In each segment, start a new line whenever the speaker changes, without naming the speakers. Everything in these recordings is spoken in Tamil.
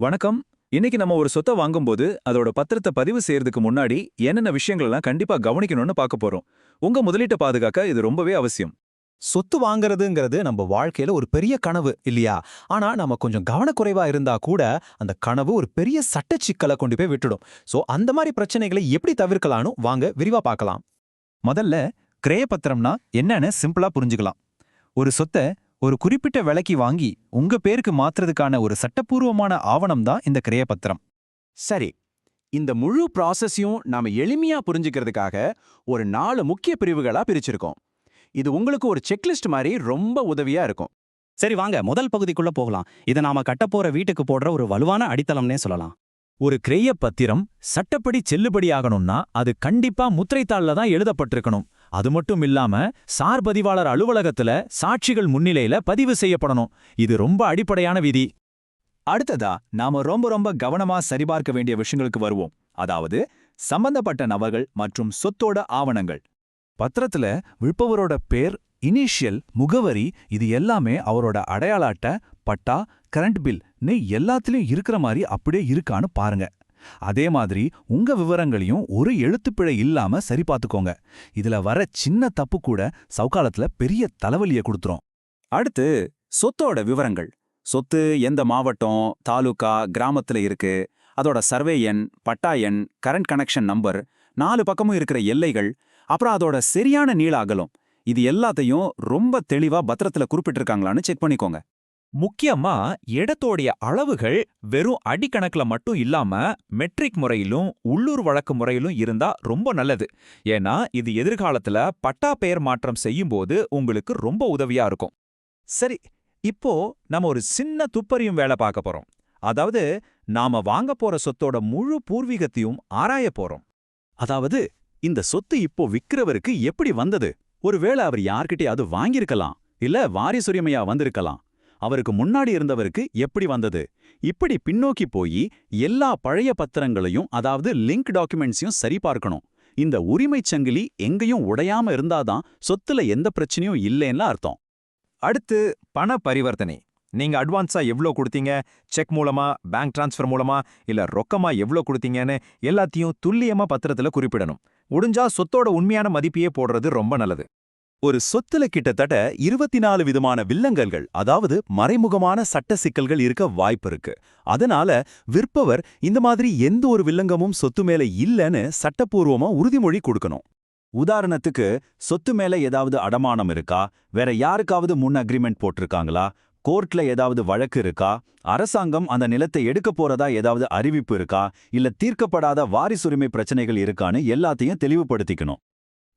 வணக்கம். இன்னைக்கு நம்ம ஒரு சொத்தை வாங்கும்போது அதோட பத்திரத்தை பதிவு செய்யறதுக்கு முன்னாடி என்னென்ன விஷயங்களெல்லாம் கண்டிப்பா கவனிக்கணும்னு பார்க்க போறோம். உங்க முதலீட்டை பாதுகாக்க இது ரொம்பவே அவசியம்.
சொத்து வாங்குறதுங்கிறது நம்ம வாழ்க்கையில ஒரு பெரிய கனவு இல்லையா? ஆனா நம்ம கொஞ்சம் கவனக்குறைவா இருந்தா கூட அந்த கனவு ஒரு பெரிய சட்ட சிக்கலை கொண்டு போய் விட்டுடும். சோ அந்த மாதிரி பிரச்சனைகளை எப்படி தவிர்க்கலாம்னு வாங்க விரிவா பார்க்கலாம்.
முதல்ல கிரயப்பத்திரம்னா என்னன்னு சிம்பிளா புரிஞ்சுக்கலாம். ஒரு சொத்தை ஒரு குறிப்பிட்ட விலைக்கு வாங்கி உங்க பேருக்கு மாத்துறதுக்கான ஒரு சட்டப்பூர்வமான ஆவணம் தான் இந்த கிரயப்பத்திரம்.
சரி இந்த முழு ப்ராசஸையும் நாம எளிமையா புரிஞ்சுக்கிறதுக்காக ஒரு நாலு முக்கிய பிரிவுகளா பிரிச்சிருக்கோம். இது உங்களுக்கு ஒரு செக்லிஸ்ட் மாதிரி ரொம்ப உதவியா இருக்கும்.
சரி வாங்க. முதல் பகுதிக்குள்ள போகலாம். இதை நாம கட்டப்போற வீட்டுக்கு போடுற ஒரு வலுவான அடித்தளம்னே சொல்லலாம்.
ஒரு கிரய பத்திரம் சட்டப்படி செல்லுபடியாகணும்னா அது கண்டிப்பா முத்திரைத்தாள்ல தான் எழுதப்பட்டிருக்கணும். அது மட்டும் இல்லாம சார் பதிவாளர் அலுவலகத்துல சாட்சிகள் முன்னிலையில பதிவு செய்யப்படணும். இது ரொம்ப அடிப்படையான விதி.
அடுத்ததா நாம ரொம்ப ரொம்ப கவனமா சரிபார்க்க வேண்டிய விஷயங்களுக்கு வருவோம். அதாவது சம்பந்தப்பட்ட நபர்கள் மற்றும் சொத்தோட ஆவணங்கள். பத்திரத்துல விற்பவரோட பேர் இனிஷியல் முகவரி இது எல்லாமே அவரோட அடையாள அட்டை பட்டா கரண்ட் பில்னு எல்லாத்துலயும் இருக்கிற மாதிரி அப்படியே இருக்கான்னு பாருங்க. அதே மாதிரி உங்க விவரங்களையும் ஒரு எழுத்துப்பிழை இல்லாம சரி பார்த்துக்கோங்க. இதுல வர சின்ன தப்பு கூட சவுக்காலத்துல பெரிய தலைவலியை கொடுத்துரும்.
அடுத்து சொத்தோட விவரங்கள். சொத்து எந்த மாவட்டம் தாலுகா கிராமத்துல இருக்கு. அதோட சர்வே எண் பட்டா எண் கரண்ட் கனெக்ஷன் நம்பர் நாலு பக்கமும் இருக்கிற எல்லைகள் அப்புறம் அதோட சரியான நீள அகலம். இது எல்லாத்தையும் ரொம்ப தெளிவா பத்திரத்துல குறிப்பிட்டிருக்காங்களான்னு செக் பண்ணிக்கோங்க.
முக்கியமா இடத்தோடைய அளவுகள் வெறும் அடிக்கணக்குல மட்டும் இல்லாம மெட்ரிக் முறையிலும் உள்ளூர் வழக்கு முறையிலும் இருந்தா ரொம்ப நல்லது. ஏன்னா இது எதிர்காலத்துல பட்டா பெயர் மாற்றம் செய்யும்போது உங்களுக்கு ரொம்ப உதவியா இருக்கும். சரி இப்போ நம்ம ஒரு சின்ன துப்பறியும் வேலை பார்க்க போறோம். அதாவது நாம வாங்க போற சொத்தோட முழு பூர்வீகத்தையும் ஆராய போறோம்.
அதாவது இந்த சொத்து இப்போ விக்கிறவருக்கு எப்படி வந்தது? ஒருவேளை அவர் யார்கிட்டயாவது வாங்கியிருக்கலாம் இல்ல வாரிசுரிமையா வந்திருக்கலாம். அவருக்கு முன்னாடி இருந்தவருக்கு எப்படி வந்தது? இப்படி பின்னோக்கி போய் எல்லா பழைய பத்திரங்களையும் அதாவது லிங்க் டாக்குமெண்ட்ஸையும் சரிபார்க்கணும் இந்த உரிமைச் சங்கிலி எங்கேயும் உடையாம இருந்தாதான் சொத்துல எந்த பிரச்சனையும் இல்லைன்னு அர்த்தம்.
அடுத்து பண பரிவர்த்தனை. நீங்க அட்வான்ஸா எவ்ளோ கொடுத்தீங்க? செக் மூலமா பேங்க் டிரான்ஸ்ஃபர் மூலமா இல்ல ரொக்கமா எவ்ளோ கொடுத்தீங்கன்னு எல்லாத்தையும் துல்லியமா பத்திரத்துல குறிப்பிடணும். முடிஞ்சா சொத்தோட உண்மையான மதிப்பையே போடுறது ரொம்ப நல்லது.
ஒரு சொத்துல கிட்டத்தட்ட இருபத்தி நாலு விதமான வில்லங்கல்கள் அதாவது மறைமுகமான சட்ட சிக்கல்கள் இருக்க வாய்ப்பு இருக்கு. அதனால விற்பவர் இந்த மாதிரி எந்த ஒரு வில்லங்கமும் சொத்து மேல இல்லைன்னு சட்டப்பூர்வமா உறுதிமொழி கொடுக்கணும். உதாரணத்துக்கு சொத்து மேல ஏதாவது அடமானம் இருக்கா? வேற யாருக்காவது முன் அக்ரிமெண்ட் போட்டிருக்காங்களா? கோர்ட்ல ஏதாவது வழக்கு இருக்கா? அரசாங்கம் அந்த நிலத்தை எடுக்க போறதா ஏதாவது அறிவிப்பு இருக்கா? இல்ல தீர்க்கப்படாத வாரிசுரிமை பிரச்சனைகள் இருக்கான்னு எல்லாத்தையும் தெளிவுபடுத்திக்கணும்.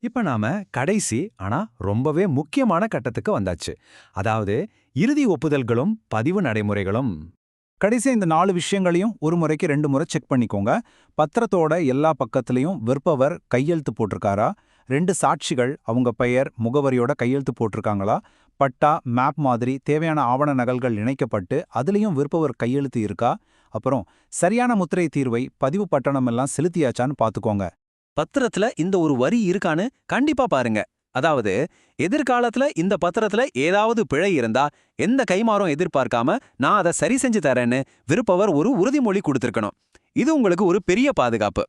இப்ப நாம கடைசி ஆனா ரொம்பவே முக்கியமான கட்டத்துக்கு வந்தாச்சு. அதாவது இறுதி ஒப்புதல்களும் பதிவு நடைமுறைகளும்.
கடைசி இந்த நாலு விஷயங்களையும் ஒரு முறைக்கு ரெண்டு முறை செக் பண்ணிக்கோங்க. பத்திரத்தோட எல்லா பக்கத்துலயும் விற்பவர் கையெழுத்து போட்டிருக்காரா? ரெண்டு சாட்சிகள் அவங்க பெயர் முகவரியோட கையெழுத்து போட்டிருக்காங்களா? பட்டா மேப் மாதிரி தேவையான ஆவண நகல்கள் இணைக்கப்பட்டு அதுலயும் விற்பவர் கையெழுத்து இருக்கா? அப்புறம் சரியான முத்திரை தீர்வை பதிவு பட்டணம் எல்லாம் செலுத்தியாச்சான்னு பாத்துக்கோங்க.
பத்திரத்துல இந்த ஒரு வரி இருக்கான்னு கண்டிப்பா பாருங்க. அதாவது எதிர்காலத்துல இந்த பத்திரத்துல ஏதாவது பிழை இருந்தா எந்த கைமாறும் எதிர்பார்க்காம நான் அதை சரி செஞ்சு தரேன்னு விருப்பவர் ஒரு உறுதிமொழி கொடுத்திருக்கணும். இது உங்களுக்கு ஒரு பெரிய பாதுகாப்பு.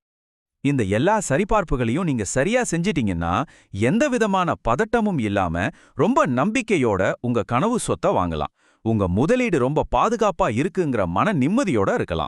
இந்த எல்லா சரிபார்ப்புகளையும் நீங்க சரியா செஞ்சிட்டீங்கன்னா எந்த விதமான பதட்டமும் இல்லாம ரொம்ப நம்பிக்கையோட உங்க கனவு சொத்தை வாங்கலாம். உங்க முதலீடு ரொம்ப பாதுகாப்பா இருக்குங்கிற மன நிம்மதியோட இருக்கலாம்.